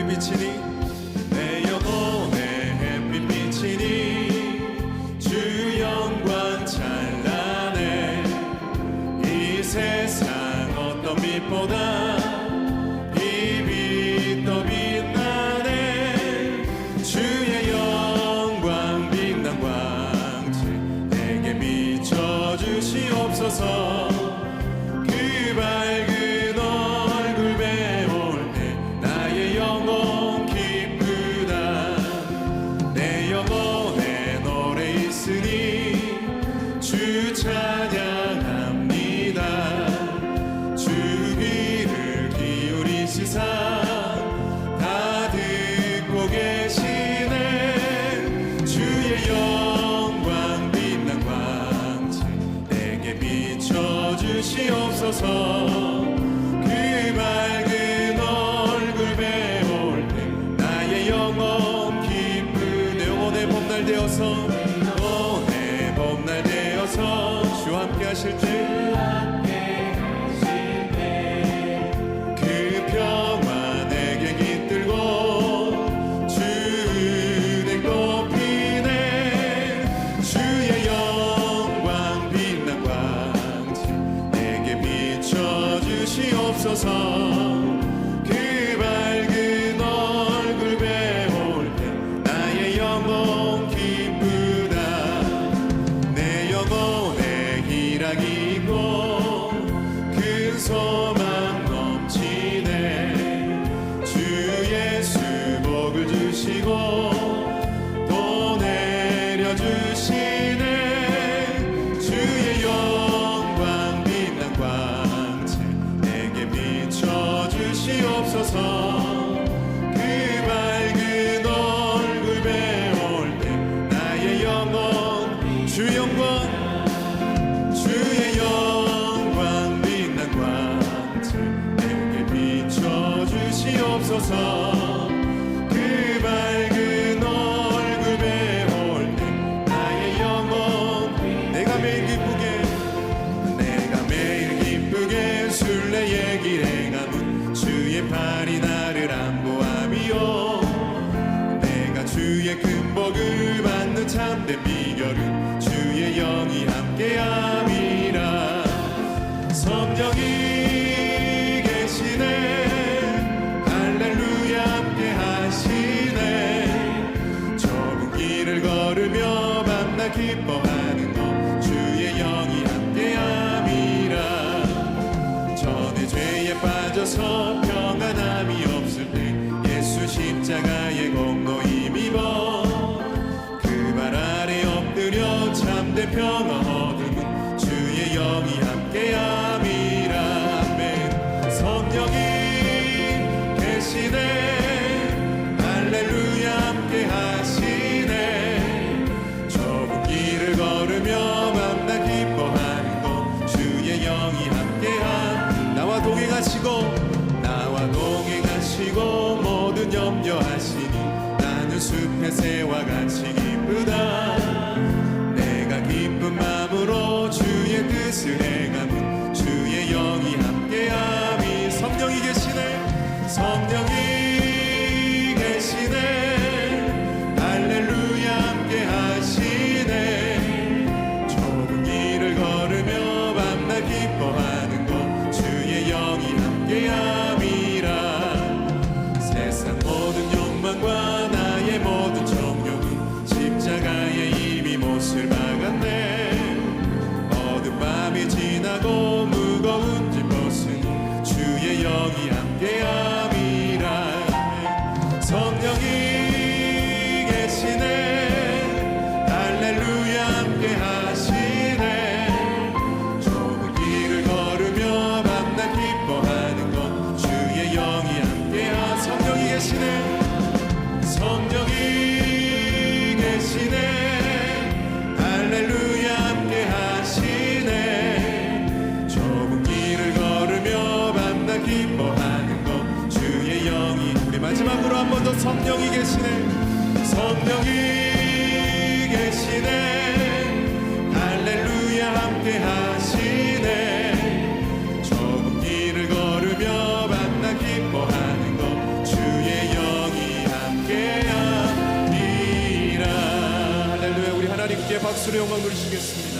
햇빛 비치니 내 영혼에 햇빛 비치니 주 영광 찬란해 이 세상 어떤 빛보다 주옵소서. 하시네. 좁은 길을 걸으며 만나 기뻐하는 것 주의 영이 함께 함이라. 전에 죄에 빠져서 평안함이 없을 때 예수 십자가의 공로 힘입어 그 발 아래 엎드려 참된 평화 얻으 성령이 계시네. 성령이 계시네. 할렐루야 함께 하시네. 좁은 길을 걸으며 만나 기뻐하는 것. 주의 영이 함께하니라. 할렐루야. 우리 하나님께 박수로 영광 돌리시겠습니다.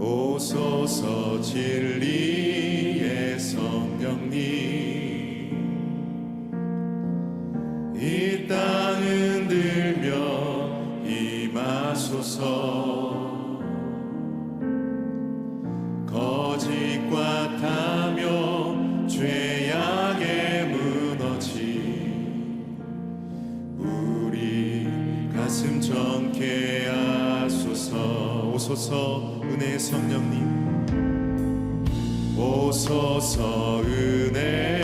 오소서 진리의 성령님. 이 땅은 들며 임하소서. 거짓과 탐욕 죄악에 무너지 우리 가슴 정케 하소서. 오소서. 은혜 성령님 오소서 은혜.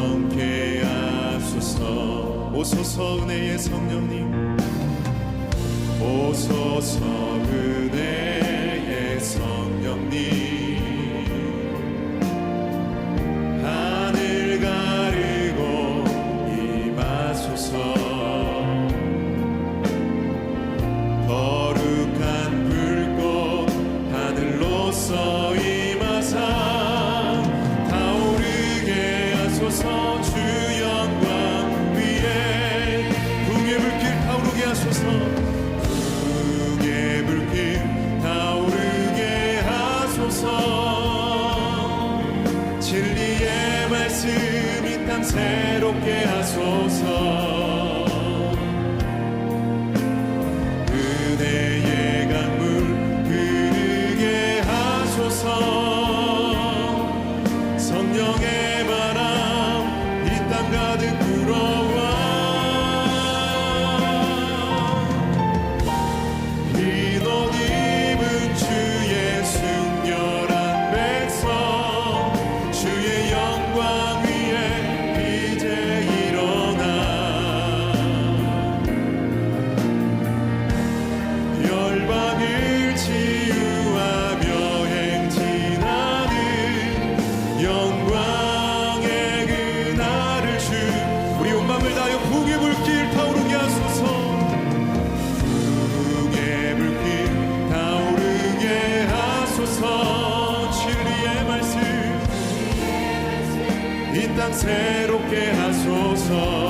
함께 하소서. 오소서 은혜의 성령님. 오소서 은혜의 성령님 세상 새롭게 하소서. 새롭게 하소서.